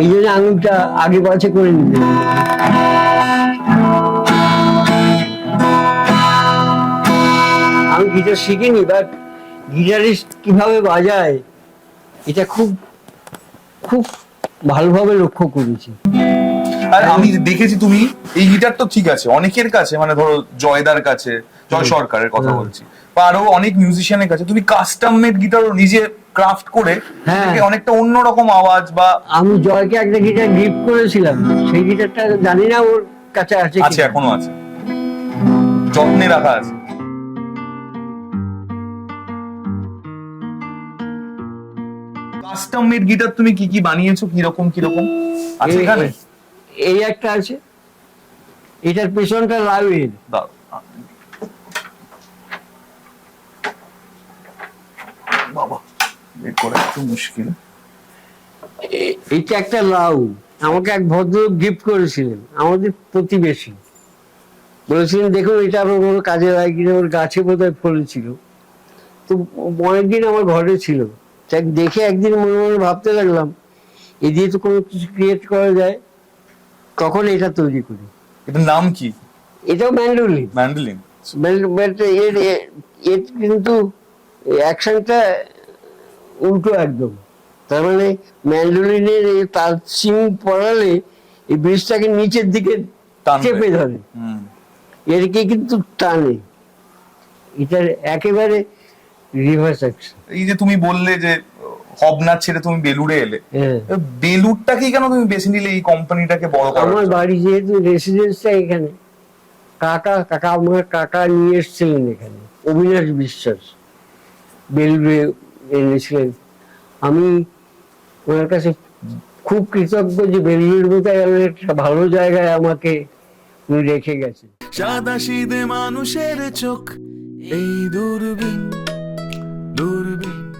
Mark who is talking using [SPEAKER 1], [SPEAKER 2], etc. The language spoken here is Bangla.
[SPEAKER 1] এই জন্য আঙুলটা আগে পাশে করে নিতে। আমি গিটার শিখিনি বাট গিটারিস্ট কীভাবে বাজায় এটা খুব খুব ভালোভাবে লক্ষ্য করেছি।
[SPEAKER 2] আর আমি দেখেছি তুমি এই গিটার তো ঠিক আছে অনেকের কাছে মানে ধরো জয়দার কাছে জয় সরকারের কথা বলছি বা আরও অনেক মিউজিশিয়ানের কাছে তুমি কাস্টম মেড গিটারও নিজে ক্রাফট করে
[SPEAKER 1] হ্যাঁ।
[SPEAKER 2] এটাকে অনেকটা অন্যরকম আওয়াজ বা
[SPEAKER 1] আমি জয়কে একটা গিটার গিফট করেছিলাম। সেই গিটারটা জানি না ওর কাছে আছে
[SPEAKER 2] আছে
[SPEAKER 1] কিনা।
[SPEAKER 2] এখনও আছে। যত্নে রাখা আছে। কাস্টম মেড গিটার তুমি কি কি বানিয়েছো? কীরকম কীরকম? আছে
[SPEAKER 1] এই-
[SPEAKER 2] এখানে?
[SPEAKER 1] এই একটা আছে। এটার পেছনটা লাউয়ের
[SPEAKER 2] দাও। বাবা বের করা একটু মুশকিল।
[SPEAKER 1] এটা একটা লাউ। আমাকে এক ভদ্রলোক গিফট করেছিলেন আমাদের প্রতিবেশী। বলেছিলেন দেখুন এটা আমার কোনো কাজে লাগে কিনা ওর গাছে বোধহয় ফলেছিল তো অনেকদিন আমার ঘরে ছিল। তাই দেখে একদিন মনে মনে ভাবতে লাগলাম এ দিয়ে তো কোনো কিছু ক্রিয়েট করা যায়। তখন এটা তৈরি করি?
[SPEAKER 2] এটার নাম কি?
[SPEAKER 1] এটাও ম্যান্ডোলিন
[SPEAKER 2] ম্যান্ডেলিন
[SPEAKER 1] কিন্তু অ্যাকশনটা উল্টো একদম। তার মানে ম্যান্ডোলিনের এই তার সিং পড়ালে এই ব্রিজটাকে নিচের দিকে। চেপে ধরে।
[SPEAKER 2] হুম।
[SPEAKER 1] এরকে কিন্তু টানে। এটার একেবারে রিভার্স অ্যাকশন
[SPEAKER 2] এই যে তুমি বললে যে হবনাথ ছেড়ে তুমি বেলুড়ে এলে।
[SPEAKER 1] হ্যাঁ।
[SPEAKER 2] বেলুড়টাকেই কেন তুমি বেছে নিলে এই কোম্পানিটাকে বড় করার
[SPEAKER 1] আমার বাড়ি যেহেতু রেসিডেন্সটা এখানে কাকা কাকা আমার কাকা নিয়ে এসেছিলেন এখানে অবিনাশ বিশ্বাস। বেলুড়ে এনেছিলেন আমি ওনার কাছে খুব কৃতজ্ঞ যে বেলুড় বোধহয় একটা ভালো জায়গায় আমাকে উনি রেখে গেছেন।
[SPEAKER 3] সাদা মানুষের চোখ, এই দূরবীন দূরবীন।